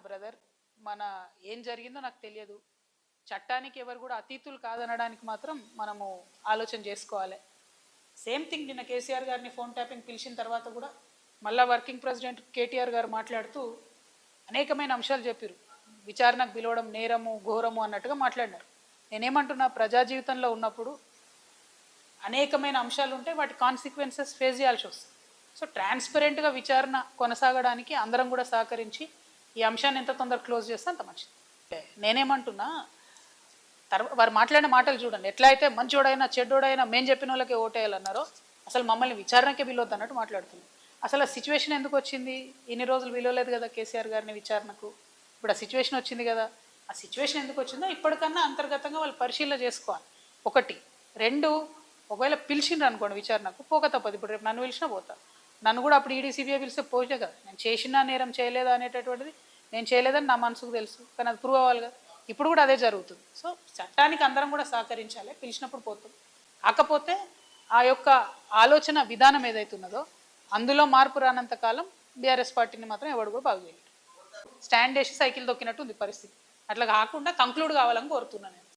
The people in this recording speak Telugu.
బ్రదర్ మన ఏం జరిగిందో నాకు తెలియదు. చట్టానికి ఎవరు కూడా అతీతులు కాదనడానికి మాత్రం మనము ఆలోచన చేసుకోవాలి. సేమ్ థింగ్ నిన్న కేసీఆర్ గారిని ఫోన్ ట్యాపింగ్ పిలిచిన తర్వాత కూడా మళ్ళా వర్కింగ్ ప్రెసిడెంట్ కేటీఆర్ గారు మాట్లాడుతూ అనేకమైన అంశాలు చెప్పారు. విచారణకు పిలవడం నేరము ఘోరము అన్నట్టుగా మాట్లాడినారు. నేనేమంటున్నా ప్రజా జీవితంలో ఉన్నప్పుడు అనేకమైన అంశాలు ఉంటే వాటి కాన్సిక్వెన్సెస్ ఫేస్ చేయాల్సి వస్తుంది. సో ట్రాన్స్పరెంట్గా విచారణ కొనసాగడానికి అందరం కూడా సహకరించి ఈ అంశాన్ని ఎంత తొందరగా క్లోజ్ చేస్తే అంత మంచిది. నేనేమంటున్నా తర్వాత వారు మాట్లాడిన మాటలు చూడండి. ఎట్లా అయితే మంచోడైనా చెడ్డోడైనా మేము చెప్పిన వాళ్ళకే ఓటేయాలన్నారో అసలు మమ్మల్ని విచారణకే వీలొద్దు అన్నట్టు మాట్లాడుతున్నాం. అసలు ఆ సిచ్యువేషన్ ఎందుకు వచ్చింది? ఇన్ని రోజులు పిలవలేదు కదా కేసీఆర్ గారిని విచారణకు? ఇప్పుడు ఆ సిచ్యువేషన్ వచ్చింది కదా. ఆ సిచ్యువేషన్ ఎందుకు వచ్చిందో ఇప్పటికన్నా అంతర్గతంగా వాళ్ళు పరిశీలన చేసుకోవాలి. ఒకటి. రెండు ఒకవేళ పిలిచిండ్రు అనుకోండి విచారణకు పోక తప్పదు. ఇప్పుడు రేపు నన్ను పిలిచినా పోతా. నన్ను కూడా అప్పుడు ఈడీసీబీఐ పిలిస్తే పోసే కదా. నేను చేసినా నేరం చేయలేదా అనేటటువంటిది నేను చేయలేదని నా మనసుకు తెలుసు. కానీ అది ప్రూవ్ అవ్వాలి కదా. ఇప్పుడు కూడా అదే జరుగుతుంది. సో చట్టానికి అందరం కూడా సహకరించాలి. పిలిచినప్పుడు పోతుంది కాకపోతే ఆ యొక్క ఆలోచన విధానం ఏదైతే ఉన్నదో అందులో మార్పు రానంత కాలం బీఆర్ఎస్ పార్టీని మాత్రం ఎవడు కూడా బాగు చేయలేడు. స్టాండ్ చేసి సైకిల్ తొక్కినట్టు ఉంది పరిస్థితి. అట్లా కాకుండా కంక్లూడ్ కావాలని కోరుతున్నాను నేను.